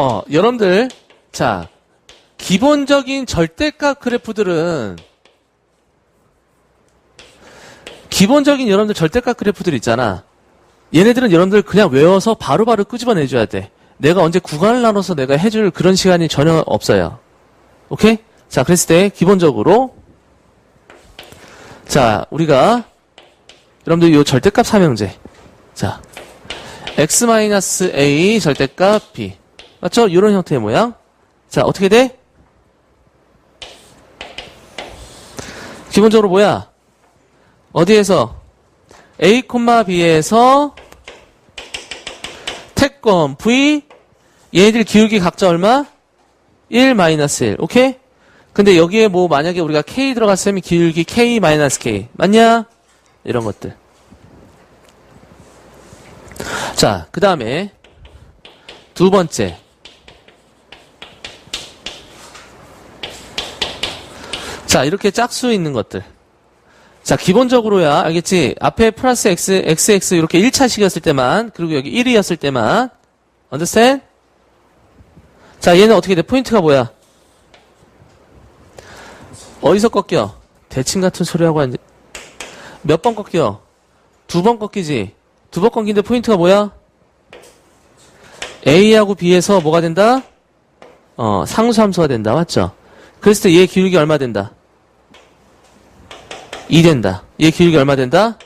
어, 여러분들, 자, 기본적인 절대값 그래프들은, 기본적인 여러분들 절대값 그래프들 있잖아. 얘네들은 여러분들 그냥 외워서 바로 바로 끄집어내줘야 돼. 내가 언제 구간을 나눠서 내가 해줄 그런 시간이 전혀 없어요. 오케이? 자, 그랬을 때, 기본적으로, 자, 우리가, 여러분들 요 절대값 삼형제. 자, x-a 절대값 b. 맞죠? 이런 형태의 모양. 자, 어떻게 돼? 기본적으로 뭐야? 어디에서? a, b에서 태권 v 얘네들 기울기 각자 얼마? 1 마이너스 1. 오케이? 근데 여기에 뭐 만약에 우리가 k 들어갔으면 기울기 k 마이너스 k. 맞냐? 이런 것들. 자, 그 다음에 두 번째. 자, 이렇게 짝수 있는 것들. 자, 기본적으로야, 알겠지? 앞에 플러스 x, xx 이렇게 1차식이었을 때만, 그리고 여기 1이었을 때만, understand? 자, 얘는 어떻게 돼? 포인트가 뭐야? 어디서 꺾여? 대칭 같은 소리 하고 앉아. 몇번 꺾여? 두 번 꺾이지? 두 번 꺾이는데 포인트가 뭐야? A하고 B에서 뭐가 된다? 어, 상수함수가 된다. 맞죠? 그랬을 때 얘 기울기 얼마 된다? 2 된다. 얘 기울기 얼마 된다?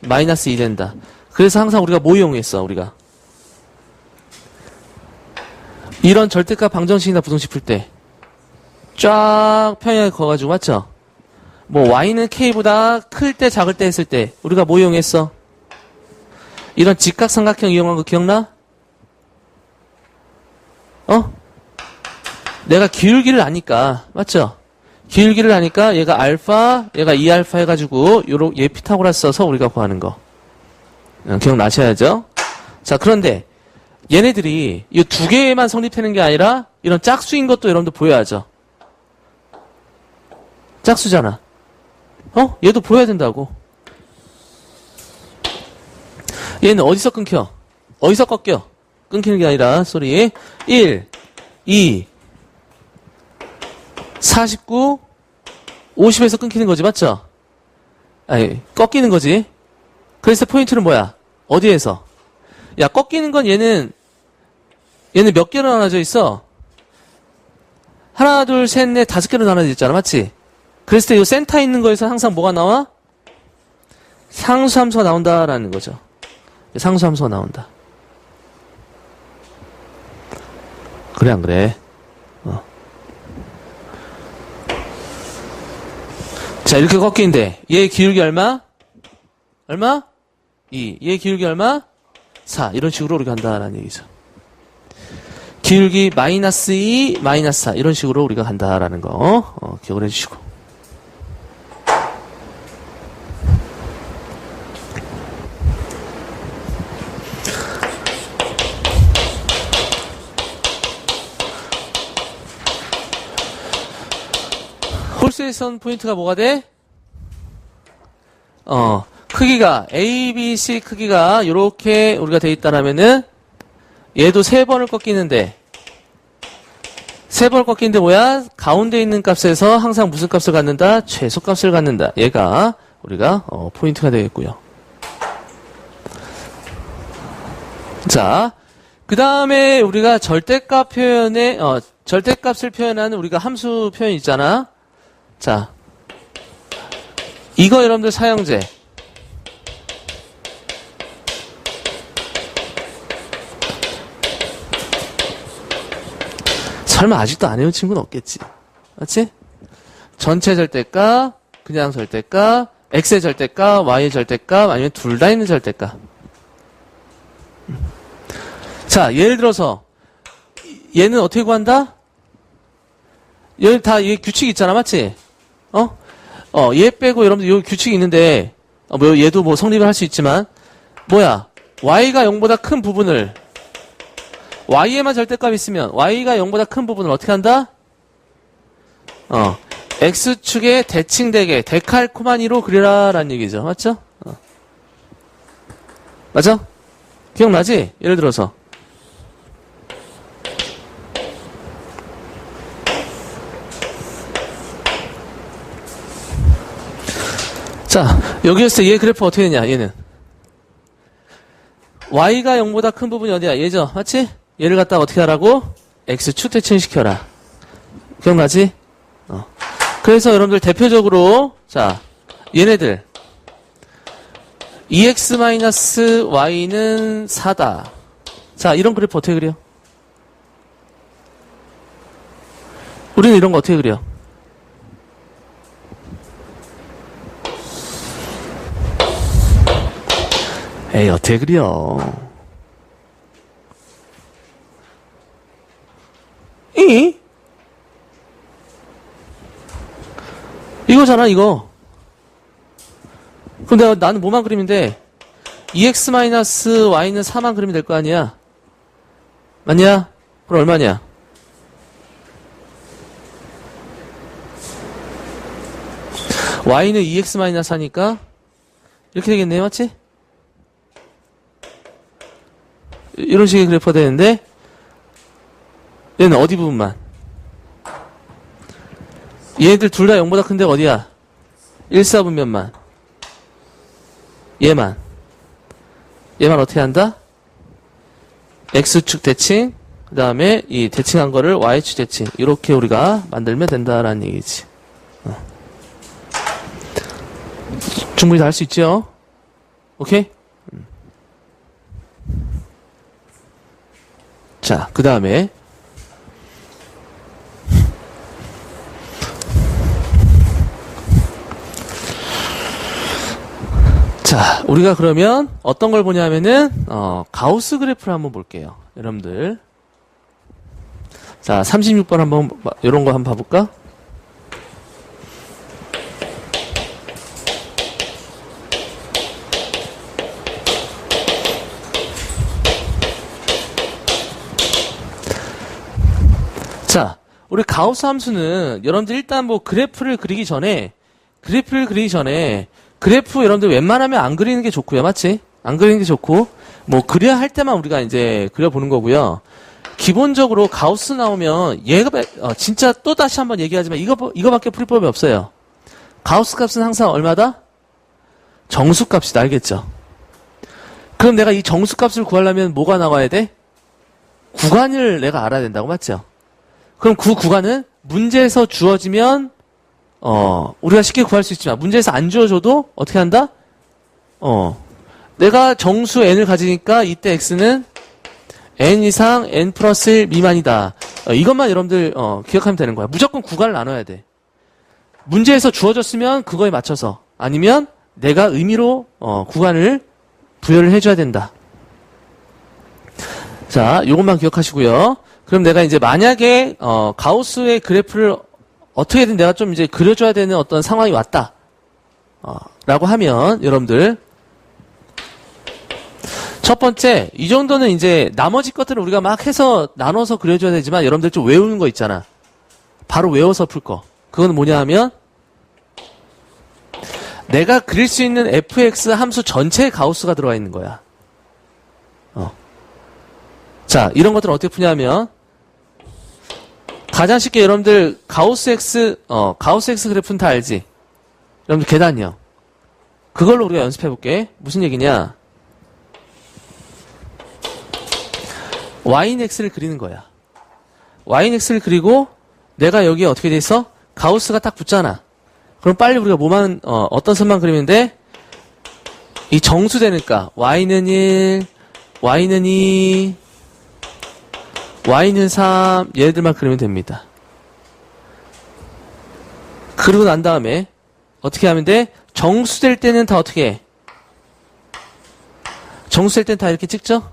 마이너스 2 된다. 그래서 항상 우리가 뭐 이용했어, 우리가? 이런 절대값 방정식이나 부등식 풀 때. 쫙 평행하게 그어가지고, 맞죠? 뭐, y는 k보다 클 때, 작을 때 했을 때, 우리가 뭐 이용했어? 이런 직각삼각형 이용한 거 기억나? 어? 내가 기울기를 아니까, 맞죠? 기울기를 아니까 얘가 알파, 얘가 2알파 해가지고 요로 얘 피타고라스 써서 우리가 구하는 거. 어, 기억나셔야죠? 자, 그런데 얘네들이 이 두 개만 성립되는 게 아니라 이런 짝수인 것도 여러분들 보여야죠. 짝수잖아. 어? 얘도 보여야 된다고. 얘는 어디서 끊겨? 어디서 꺾여? 끊기는 게 아니라, 소리. 1, 2, 49, 50에서 끊기는 거지, 맞죠? 아니, 꺾이는 거지. 그래서 포인트는 뭐야? 어디에서? 야, 꺾이는 건 얘는, 얘는 몇 개로 나눠져 있어? 하나, 둘, 셋, 넷, 다섯 개로 나눠져 있잖아, 맞지? 그랬을 때 이 센터 있는 거에서 항상 뭐가 나와? 상수함수가 나온다라는 거죠. 상수함수가 나온다. 그래, 안 그래? 자, 이렇게 꺾이는데, 얘 기울기 얼마? 얼마? 2. 얘 기울기 얼마? 4. 이런 식으로 우리가 간다라는 얘기죠. 기울기 마이너스 2, 마이너스 4. 이런 식으로 우리가 간다라는 거, 어, 기억을 해주시고. 홀수에선 포인트가 뭐가 돼? 어, 크기가 A, B, C 크기가 이렇게 우리가 돼 있다라면은 얘도 세 번을 꺾이는데 세 번을 꺾이는데 뭐야? 가운데 있는 값에서 항상 무슨 값을 갖는다? 최소값을 갖는다. 얘가 우리가 어, 포인트가 되겠고요. 자, 그 다음에 우리가 절대값 표현에 어, 절대값을 표현하는 우리가 함수 표현 있잖아. 자, 이거 여러분들 사형제. 설마 아직도 안 해온 친구는 없겠지. 맞지? 전체 절대값, 그냥 절대값, x의 절대값, y의 절대값, 아니면 둘 다 있는 절대값. 자, 예를 들어서, 얘는 어떻게 구한다? 여기 다, 얘 규칙 있잖아, 맞지? 어? 어, 얘 빼고 여러분들 여기 규칙이 있는데, 어, 뭐 얘도 뭐 성립을 할 수 있지만, 뭐야? y가 0보다 큰 부분을, y에만 절대값 있으면, y가 0보다 큰 부분을 어떻게 한다? 어, x축의 대칭되게, 데칼코마니로 그리라, 라는 얘기죠. 맞죠? 어. 맞아? 기억나지? 예를 들어서. 자, 여기에서 얘 그래프 어떻게 되냐, 얘는. y가 0보다 큰 부분이 어디야? 얘죠? 맞지? 얘를 갖다가 어떻게 하라고? x축 대칭시켜라. 기억나지? 어. 그래서 여러분들 대표적으로, 자, 얘네들. 2x-y는 4다. 자, 이런 그래프 어떻게 그려? 우리는 이런 거 어떻게 그려? 에이, 어떻게 그려? 이? 이거잖아, 이거. 내가, 나는 뭐만 그리면 돼? 2x-y는 4만 그리면 될거 아니야? 맞냐? 그럼 얼마냐? y는 2x-4니까 이렇게 되겠네요, 맞지? 이런 식의 그래프가 되는데 얘는 어디 부분만? 얘들 둘 다 0보다 큰데 어디야? 1, 4분면만 얘만 얘만 어떻게 한다? x축 대칭 그 다음에 이 대칭한 거를 y축 대칭 이렇게 우리가 만들면 된다라는 얘기지 어. 충분히 다 할 수 있죠? 오케이? 자, 그 다음에 자, 우리가 그러면 어떤 걸 보냐면은 어, 가우스 그래프를 한번 볼게요. 여러분들. 자, 36번 한번 이런 거 한번 봐 볼까? 자, 우리 가우스 함수는 여러분들 일단 뭐 그래프를 그리기 전에 그래프를 그리기 전에 그래프 여러분들 웬만하면 안 그리는 게 좋고요. 맞지? 안 그리는 게 좋고 뭐 그려야 할 때만 우리가 이제 그려보는 거고요. 기본적으로 가우스 나오면 얘가 어, 진짜 또 다시 한번 얘기하지만 이거 이거밖에 풀 법이 없어요. 가우스 값은 항상 얼마다? 정수 값이다. 알겠죠? 그럼 내가 이 정수 값을 구하려면 뭐가 나와야 돼? 구간을 내가 알아야 된다고 맞죠? 그럼 그 구간은 문제에서 주어지면 어 우리가 쉽게 구할 수 있지만 문제에서 안 주어져도 어떻게 한다? 어 내가 정수 n을 가지니까 이때 x는 n 이상 n 플러스 1 미만이다. 어, 이것만 여러분들 어, 기억하면 되는 거야. 무조건 구간을 나눠야 돼. 문제에서 주어졌으면 그거에 맞춰서 아니면 내가 의미로 어, 구간을 부여를 해줘야 된다. 자, 요것만 기억하시고요. 그럼 내가 이제 만약에 어, 가우스의 그래프를 어떻게든 내가 좀 이제 그려줘야 되는 어떤 상황이 왔다. 어, 라고 하면 여러분들 첫 번째 이 정도는 이제 나머지 것들은 우리가 막 해서 나눠서 그려줘야 되지만 여러분들 좀 외우는 거 있잖아. 바로 외워서 풀 거. 그건 뭐냐 하면 내가 그릴 수 있는 fx 함수 전체에 가우스가 들어가 있는 거야. 어. 자, 이런 것들은 어떻게 푸냐면 가장 쉽게 여러분들 가우스 x 어 가우스 x 그래프는 다 알지? 여러분들 계단이요. 그걸로 우리가 연습해 볼게. 무슨 얘기냐? y인 x를 그리는 거야. y인 x를 그리고 내가 여기에 어떻게 돼 있어? 가우스가 딱 붙잖아. 그럼 빨리 우리가 뭐만 어, 어떤 선만 그리면 돼? 이 정수 되니까 y는 1, y는 2, y는 3 얘들만 그리면 됩니다. 그리고 난 다음에 어떻게 하면 돼? 정수될 때는 다 어떻게 해? 정수될 때는 다 이렇게 찍죠?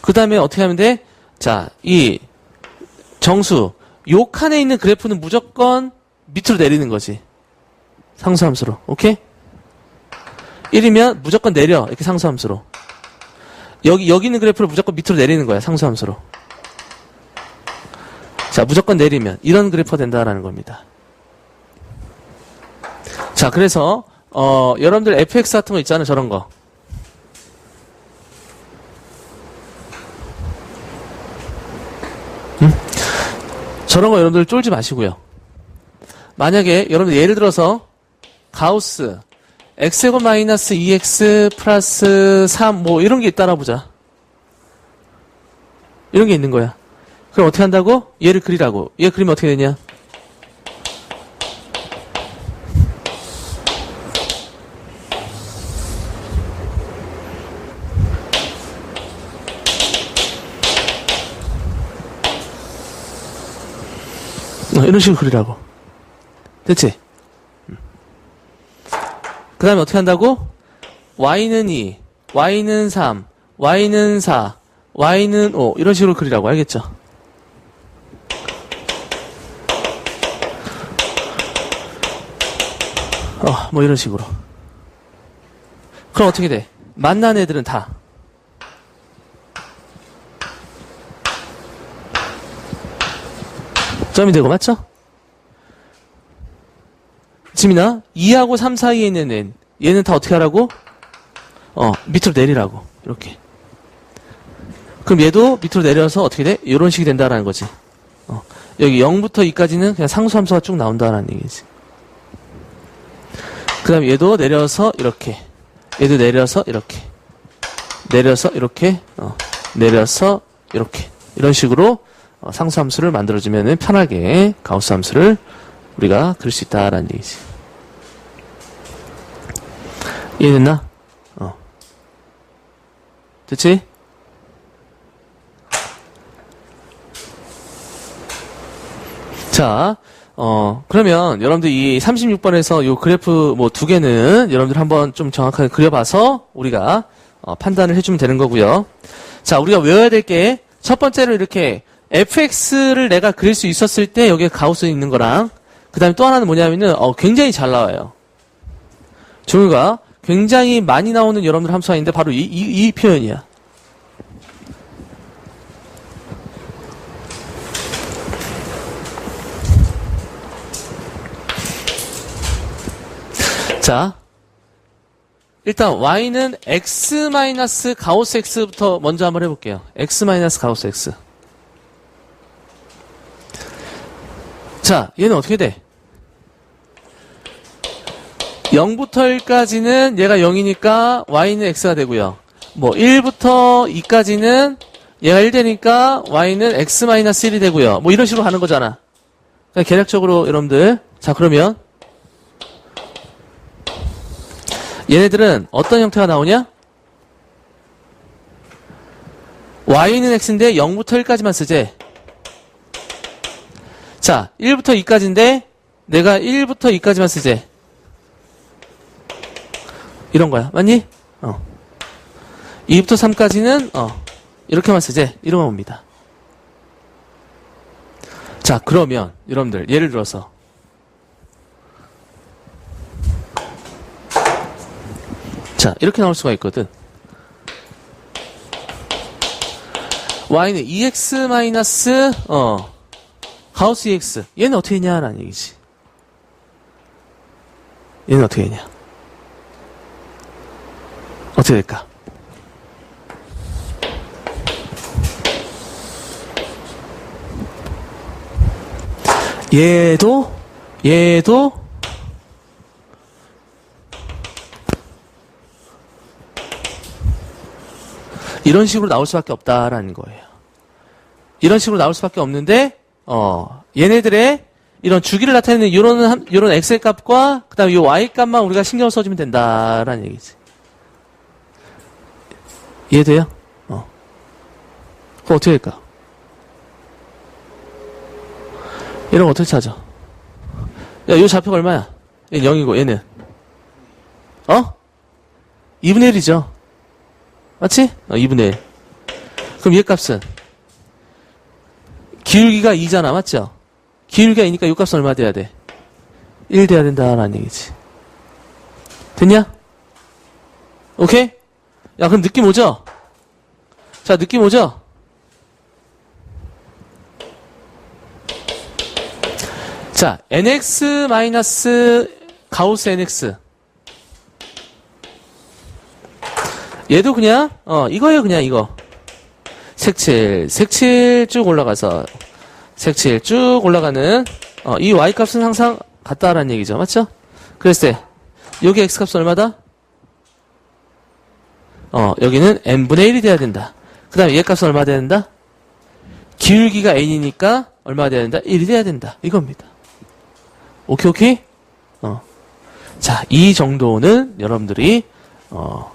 그 다음에 어떻게 하면 돼? 자, 이 정수 요 칸에 있는 그래프는 무조건 밑으로 내리는 거지. 상수함수로. 오케이? 1이면 무조건 내려. 이렇게 상수함수로. 여기, 여기 있는 그래프를 무조건 밑으로 내리는 거야. 상수함수로. 자, 무조건 내리면. 이런 그래프가 된다라는 겁니다. 자, 그래서, 어, 여러분들 fx 같은 거 있잖아요. 저런 거. 음? 저런 거 여러분들 쫄지 마시고요. 만약에 여러분들 예를 들어서 가우스 x제곱 마이너스 2x 플러스 3 뭐 이런 게 있다라 보자. 이런 게 있는 거야. 그럼 어떻게 한다고? 얘를 그리라고. 얘 그리면 어떻게 되냐? 어, 이런 식으로 그리라고. 됐지? 그 다음에 어떻게 한다고? y는 2, y는 3, y는 4, y는 5 이런 식으로 그리라고 알겠죠? 어, 뭐 이런 식으로. 그럼 어떻게 돼? 만난 애들은 다. 점이 되고 맞죠? 지민아, 2하고 3 사이에 있는 애, 얘는 다 어떻게 하라고? 어, 밑으로 내리라고. 이렇게. 그럼 얘도 밑으로 내려서 어떻게 돼? 이런 식이 된다라는 거지. 어, 여기 0부터 2까지는 그냥 상수함수가 쭉 나온다라는 얘기지. 그 다음 얘도 내려서 이렇게. 얘도 내려서 이렇게. 내려서 이렇게. 어, 내려서 이렇게. 이런 식으로 어, 상수함수를 만들어주면 편하게 가우스 함수를 우리가 그릴 수 있다라는 얘기지. 이해됐나? 어. 됐지? 자, 어, 그러면 여러분들 이 36번에서 요 그래프 뭐 두 개는 여러분들 한번 좀 정확하게 그려봐서 우리가 어, 판단을 해주면 되는 거고요. 자, 우리가 외워야 될 게 첫 번째로 이렇게 fx를 내가 그릴 수 있었을 때 여기에 가우스 있는 거랑 그 다음에 또 하나는 뭐냐면은 어, 굉장히 잘 나와요. 종류가 굉장히 많이 나오는 여러분들 함수가 있는데 바로 이, 이, 이 표현이야. 자, 일단 y는 x 마이너스 가우스 x부터 먼저 한번 해볼게요. x 마이너스 가우스 x. 자, 얘는 어떻게 돼? 0부터 1까지는 얘가 0이니까 y는 x가 되고요. 뭐 1부터 2까지는 얘가 1 되니까 y는 x 마이너스 1이 되고요. 뭐 이런 식으로 가는 거잖아. 그냥 계략적으로 여러분들 자 그러면 얘네들은 어떤 형태가 나오냐? y는 x인데 0부터 1까지만 쓰재. 자, 1부터 2까지인데 내가 1부터 2까지만 쓰재. 이런 거야. 맞니? 어. 2부터 3까지는 어. 이렇게만 쓰재. 이런 겁니다. 자, 그러면 여러분들 예를 들어서 자, 이렇게 나올 수가 있거든. y는 2x 마이너스 어 가우스 2x 얘는 어떻게 했냐라는 얘기지. 얘는 어떻게 했냐? 어떻게 될까? 얘도 얘도 이런 식으로 나올 수밖에 없다라는 거예요. 이런 식으로 나올 수밖에 없는데 어 얘네들의 이런 주기를 나타내는 이런 한- 이런 엑셀 값과 그다음에 이 y 값만 우리가 신경을 써주면 된다라는 얘기지. 이해돼요? 어. 그럼 어떻게 할까? 이런 거 어떻게 찾아? 야, 요 좌표가 얼마야? 얘는 0이고, 얘는. 어? 2분의 1이죠. 맞지? 어, 2분의 1. 그럼 얘 값은? 기울기가 2잖아, 맞죠? 기울기가 2니까 요 값은 얼마 돼야 돼? 1 돼야 된다라는 얘기지. 됐냐? 오케이? 야, 그럼 느낌 오죠? 자, 느낌 오죠? 자, nx 마이너스 가우스 nx. 얘도 그냥, 어, 이거예요, 그냥 이거. 색칠, 색칠 쭉 올라가서, 색칠 쭉 올라가는, 어, 이 y 값은 항상 같다라는 얘기죠. 맞죠? 그랬을 때, 여기 x값은 얼마다? 어, 여기는 n분의 1이 돼야 된다. 그 다음에 얘 값은 얼마 돼야 된다? 기울기가 n이니까 얼마 돼야 된다? 1이 돼야 된다. 이겁니다. 오케이, 오케이? 어. 자, 이 정도는 여러분들이, 어,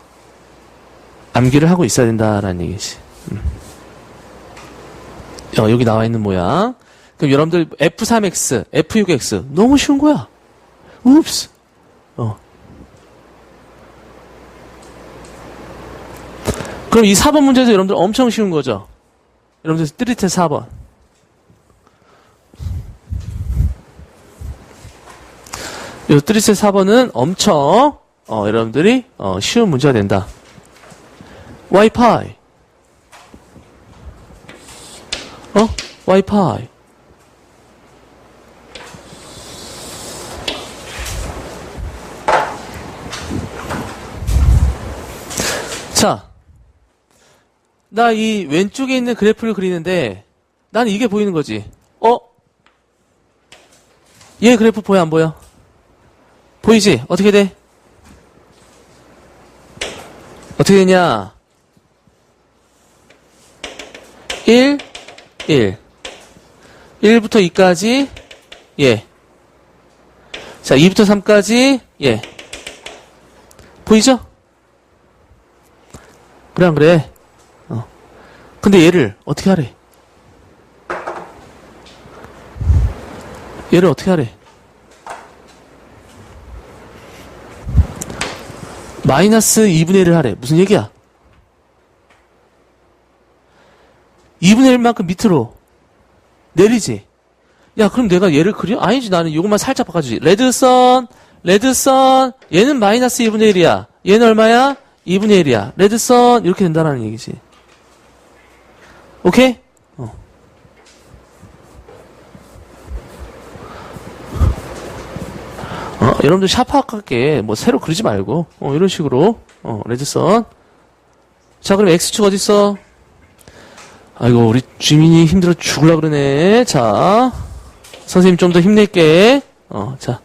암기를 하고 있어야 된다라는 얘기지. 음. 어, 여기 나와 있는 모양. 그럼 여러분들 F3X, F6X 너무 쉬운 거야. 웁스. 어. 그럼 이 4번 문제도 여러분들 엄청 쉬운 거죠. 여러분들 뜨릿해 4번. 요 뜨릿해 4번은 엄청 어, 여러분들이 어, 쉬운 문제가 된다. 와이파이. 어? 와이파이. 자, 나 이 왼쪽에 있는 그래프를 그리는데 나는 이게 보이는 거지. 어? 얘 그래프 보여 안 보여? 보이지? 어떻게 돼? 어떻게 되냐? 1, 1. 1부터 2까지, 예. 자, 2부터 3까지, 예. 보이죠? 그래, 안 그래? 어. 근데 얘를 어떻게 하래? 얘를 어떻게 하래? 마이너스 2분의 1을 하래. 무슨 얘기야? 2분의 1만큼 밑으로 내리지. 야, 그럼 내가 얘를 그려? 아니지, 나는 이것만 살짝 바꿔주지. 레드선, 레드선, 얘는 마이너스 2분의 1이야. 얘는 얼마야? 2분의 1이야. 레드선, 이렇게 된다는 얘기지. 오케이? 어. 어, 여러분들 샤프하게 뭐 새로 그리지 말고, 어, 이런 식으로, 어, 레드선. 자, 그럼 X축 어딨어? 아이고, 우리 주민이 힘들어 죽을라 그러네. 자, 선생님 좀 더 힘낼게. 어, 자.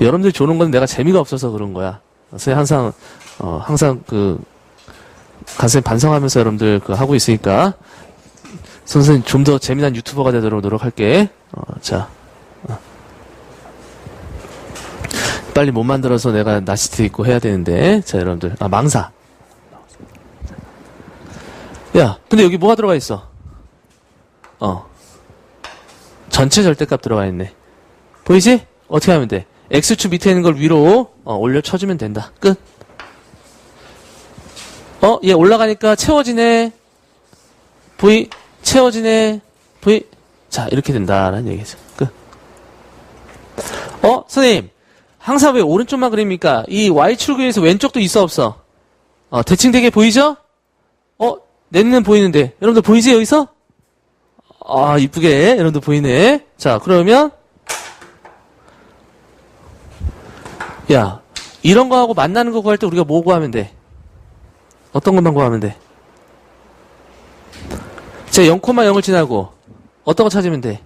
여러분들 조는 건 내가 재미가 없어서 그런 거야. 선생님 항상, 어, 항상 그, 선생님 반성하면서 여러분들 그 하고 있으니까, 선생님 좀 더 재미난 유튜버가 되도록 노력할게. 어, 자. 어. 빨리 못 만들어서 내가 나시트 입고 해야 되는데. 자, 여러분들. 아, 망사. 야, 근데 여기 뭐가 들어가 있어? 어. 전체 절대값 들어가 있네. 보이지? 어떻게 하면 돼? X축 밑에 있는 걸 위로 어, 올려 쳐주면 된다. 끝. 어, 얘 올라가니까 채워지네. V, 채워지네. V. 자, 이렇게 된다라는 얘기죠. 끝. 어, 선생님. 항상 왜 오른쪽만 그립니까? 이 Y축에서 왼쪽도 있어, 없어? 어, 대칭되게 보이죠? 어, 내 눈은 보이는데. 여러분들 보이지, 여기서? 아, 이쁘게. 여러분들 보이네. 자, 그러면. 야, 이런 거하고 만나는 거 구할 때 우리가 뭐 구하면 돼? 어떤 것만 구하면 돼? 자, 0,0을 지나고 어떤 거 찾으면 돼?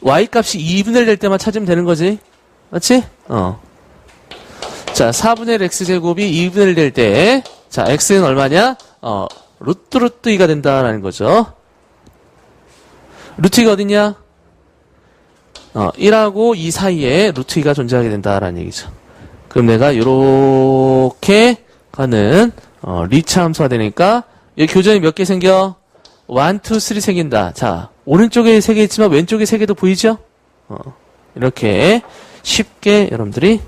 y 값이 2분의 1될 때만 찾으면 되는 거지? 맞지? 어. 자, 4분의 1 x제곱이 2분의 1 될 때, 자, x는 얼마냐? 어, 루트 루트 2가 된다라는 거죠. 루트 2가 어딨냐? 어, 1하고 2 사이에 루트 2가 존재하게 된다라는 얘기죠. 그럼 내가 요렇게 가는 어, 리차 함수가 되니까 이 교전이 몇 개 생겨? 1, 2, 3 생긴다. 자, 오른쪽에 3개 있지만 왼쪽에 3개도 보이죠? 어, 이렇게 쉽게 여러분들이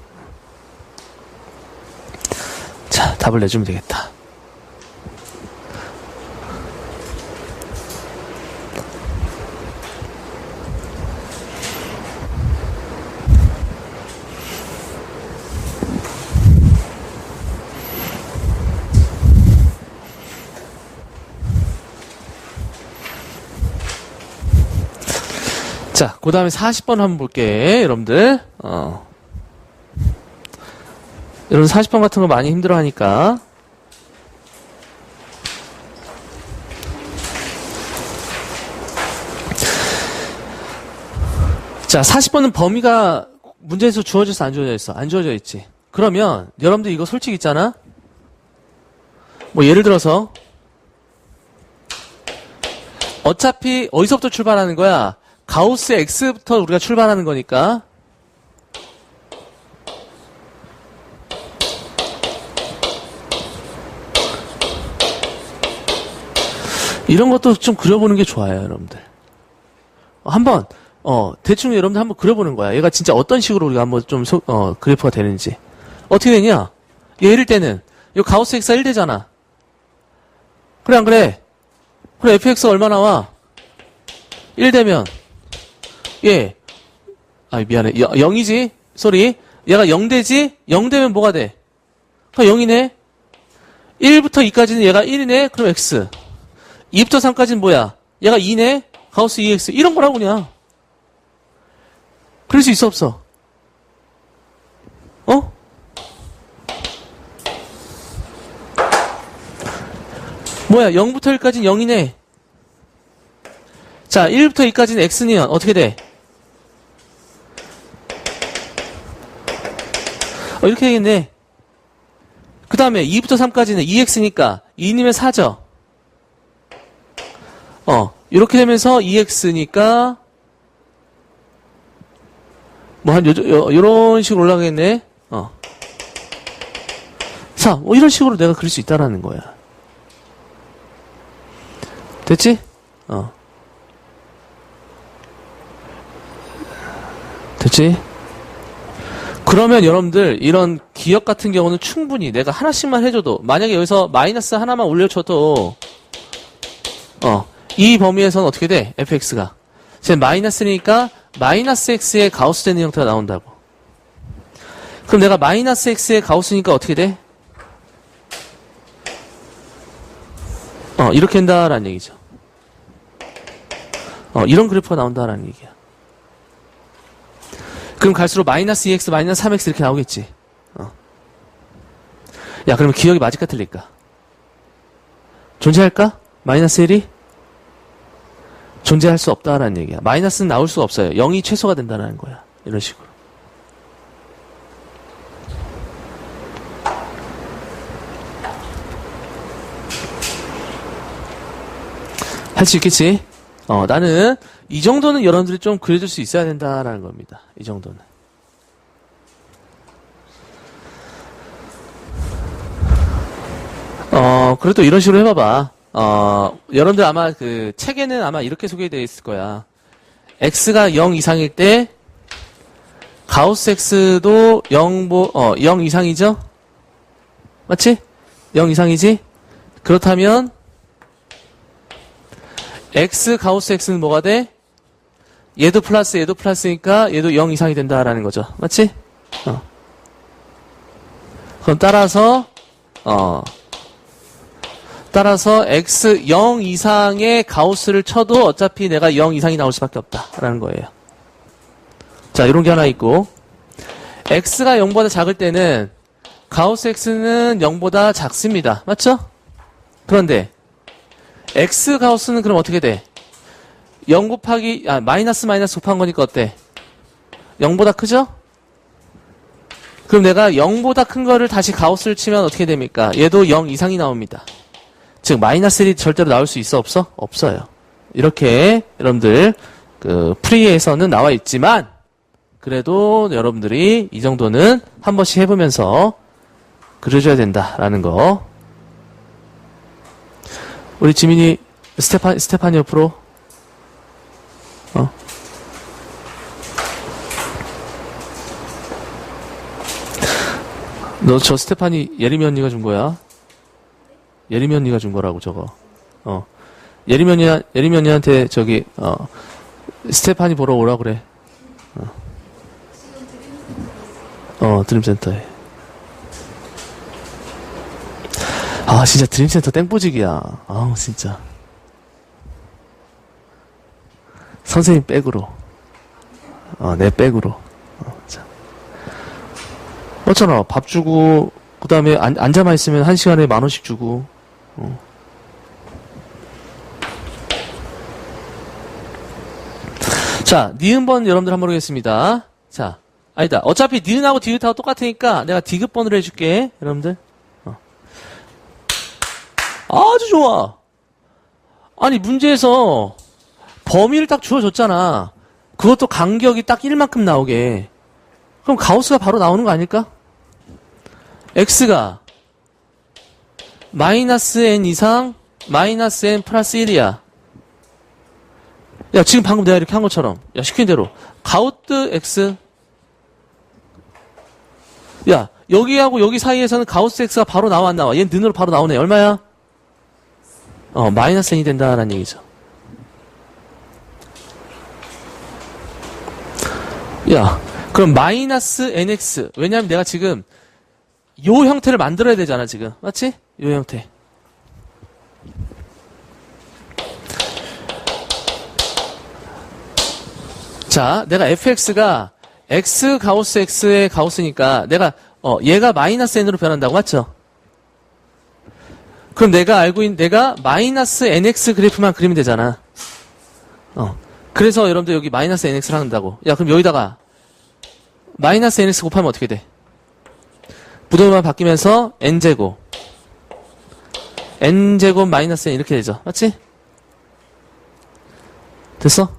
자, 답을 내주면 되겠다. 자, 그 다음에 40번 한번 볼게, 여러분들. 어. 여러분 40번 같은 거 많이 힘들어 하니까. 자, 40번은 범위가 문제에서 주어졌어, 안 주어져 있어? 안 주어져 있지. 그러면, 여러분들 이거 솔직히 있잖아? 뭐, 예를 들어서, 어차피 어디서부터 출발하는 거야? 가우스 X부터 우리가 출발하는 거니까. 이런 것도 좀 그려보는 게 좋아요, 여러분들. 어, 한번, 어, 대충 여러분들 한번 그려보는 거야. 얘가 진짜 어떤 식으로 우리가 한번 좀, 소- 어, 그래프가 되는지. 어떻게 되냐? 얘 이럴 때는, 이 가우스 X가 1되잖아. 그래, 안 그래? 그래, fx가 얼마 나와? 1되면, 얘, 아, 미안해. 0이지? 쏘리. 얘가 0되지? 0되면 뭐가 돼? 그 0이네? 1부터 2까지는 얘가 1이네? 그럼 x. 2부터 3까지는 뭐야? 얘가 2네? 가우스 2x. 이런 거라고 그냥. 그럴 수 있어, 없어? 어? 뭐야, 0부터 1까지는 0이네. 자, 1부터 2까지는 x면 어떻게 돼? 어, 이렇게 되겠네. 그 다음에 2부터 3까지는 2x니까 2이면 4죠. 어, 이렇게 되면서 2x니까 뭐한 요런 식으로 올라가겠네. 어. 4. 뭐 이런 식으로 내가 그릴 수 있다라는 거야. 됐지? 어. 됐지? 그러면 여러분들 이런 기억 같은 경우는 충분히 내가 하나씩만 해줘도 만약에 여기서 마이너스 하나만 올려줘도 어, 이 범위에서는 어떻게 돼? fx가 지금 마이너스니까 마이너스 x의 가우스 되는 형태가 나온다고 그럼 내가 마이너스 x의 가우스니까 어떻게 돼? 어, 이렇게 된다라는 얘기죠 어, 이런 그래프가 나온다라는 얘기야 그럼 갈수록 마이너스 2x, 마이너스 3x 이렇게 나오겠지. 어. 야, 그러면 기억이 맞을까 틀릴까? 존재할까? 마이너스 1이? 존재할 수 없다라는 얘기야. 마이너스는 나올 수가 없어요. 0이 최소가 된다는 거야. 이런 식으로. 할 수 있겠지? 어, 나는 이 정도는 여러분들이 좀 그려줄 수 있어야 된다라는 겁니다. 이 정도는. 어, 그래도 이런 식으로 해봐봐. 어, 여러분들 아마 그 책에는 아마 이렇게 소개되어 있을 거야. x가 0 이상일 때, 가우스 x도 0, 보, 어, 0 이상이죠? 맞지? 0 이상이지? 그렇다면, x 가우스 x는 뭐가 돼? 얘도 플러스 얘도 플러스니까 얘도 0 이상이 된다라는 거죠. 맞지? 어. 그럼 따라서 어 따라서 x 0 이상의 가우스를 쳐도 어차피 내가 0 이상이 나올 수밖에 없다라는 거예요. 자, 이런 게 하나 있고 x가 0보다 작을 때는 가우스 x는 0보다 작습니다. 맞죠? 그런데 x 가우스는 그럼 어떻게 돼? 0 곱하기 아 마이너스 마이너스 곱한 거니까 어때? 0보다 크죠? 그럼 내가 0보다 큰 거를 다시 가우스를 치면 어떻게 됩니까? 얘도 0 이상이 나옵니다. 즉 마이너스 1이 절대로 나올 수 있어 없어? 없어요. 이렇게 여러분들 그 프리에서는 나와 있지만 그래도 여러분들이 이 정도는 한 번씩 해보면서 그려줘야 된다라는 거 우리 지민이 스테파 스테파니 옆으로 어. 너 저 스테파니 예림이 언니가 준 거야? 예림이 언니가 준 거라고 저거. 어. 예림이 언니 예림이 언니한테 저기 어 스테파니 보러 오라 그래. 어. 어 드림센터에. 아 진짜 드림센터 땡뽀직이야. 아우 진짜. 선생님 백으로. 어, 내 백으로. 어, 자. 맞잖아. 밥 주고, 그 다음에 앉아만 있으면 한 시간에 만 원씩 주고. 어. 자, 니은번 여러분들 한번 보겠습니다. 자, 아니다. 어차피 니은하고 디귿하고 똑같으니까 내가 디귿번호로 해줄게. 여러분들. 어. 아주 좋아. 아니, 문제에서 범위를 딱 주어줬잖아. 그것도 간격이 딱 1만큼 나오게. 그럼 가우스가 바로 나오는 거 아닐까? x가 마이너스 n 이상 마이너스 n 플러스 1이야. 야, 지금 방금 내가 이렇게 한 것처럼. 야, 시킨 대로. 가우스 x. 야, 여기하고 여기 사이에서는 가우스 x가 바로 나와, 안 나와? 얘는 는으로 바로 나오네. 얼마야? 어, 마이너스 n이 된다라는 얘기죠. 야, 그럼 마이너스 nx. 왜냐면 내가 지금 요 형태를 만들어야 되잖아, 지금. 맞지? 요 형태. 자, 내가 fx가 x 가우스 x의 가우스니까 내가 어 얘가 마이너스 n으로 변한다고 맞죠? 그럼 내가 알고 있는 내가 마이너스 nx 그래프만 그리면 되잖아. 어. 그래서 여러분들 여기 마이너스 nx를 한다고. 야, 그럼 여기다가 마이너스 nx 곱하면 어떻게 돼? 부동만 바뀌면서 n제곱 n제곱 마이너스 n 이렇게 되죠. 맞지? 됐어?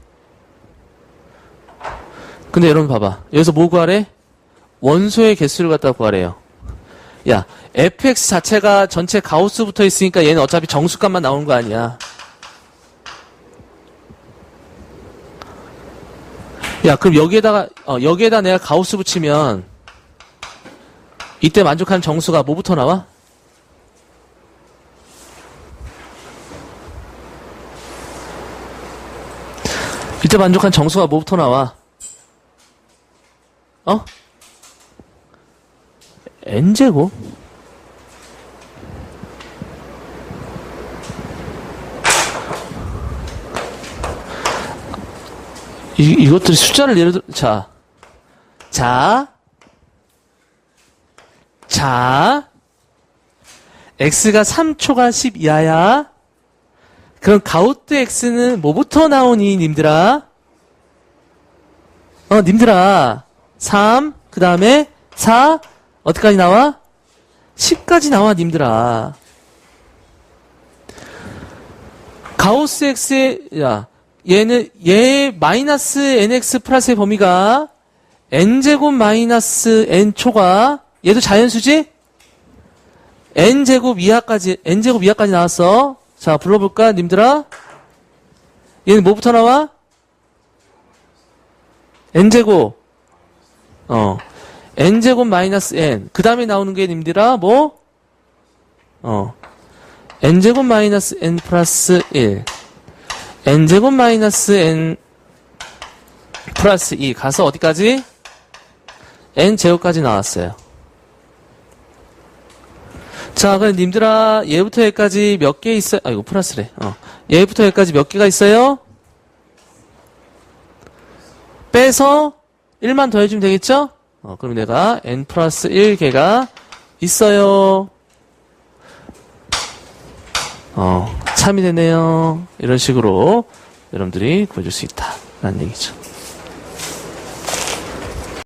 근데 여러분 봐봐. 여기서 뭐 구하래? 원소의 개수를 갖다 구하래요. 야, fx 자체가 전체 가우스 붙어 있으니까 얘는 어차피 정수값만 나오는 거 아니야. 야, 그럼 여기에다가, 어, 여기에다 내가 가우스 붙이면, 이때 만족하는 정수가 뭐부터 나와? 이때 만족한 정수가 뭐부터 나와? 어? n제곱? 이, 이것들이 숫자를 예를 들어, 자. 자. 자. x가 3초가 10 이하야. 그럼 가우트 x는 뭐부터 나오니, 님들아? 어, 님들아. 3, 그 다음에 4, 어디까지 나와? 10까지 나와, 님들아. 가우스 x의, 야, 얘는, 얘 마이너스 nx 플러스의 범위가 n제곱 마이너스 n초가, 얘도 자연수지? n제곱 이하까지, n제곱 이하까지 나왔어. 자, 불러볼까, 님들아? 얘는 뭐부터 나와? n제곱. 어. n제곱 마이너스 n. 그 다음에 나오는 게 님들아, 뭐? 어. n제곱 마이너스 n 플러스 1. N제곱 마이너스 n 플러스 2. 가서 어디까지? n제곱까지 나왔어요. 자, 그럼 님들아, 얘부터 여기까지 몇 개 있어요? 아이고, 플러스래. 어. 얘부터 여기까지 몇 개가 있어요? 빼서 1만 더해주면 되겠죠? 어, 그럼 내가 n 플러스 1개가 있어요. 어, 참이 되네요. 이런 식으로 여러분들이 구해줄 수 있다. 라는 얘기죠.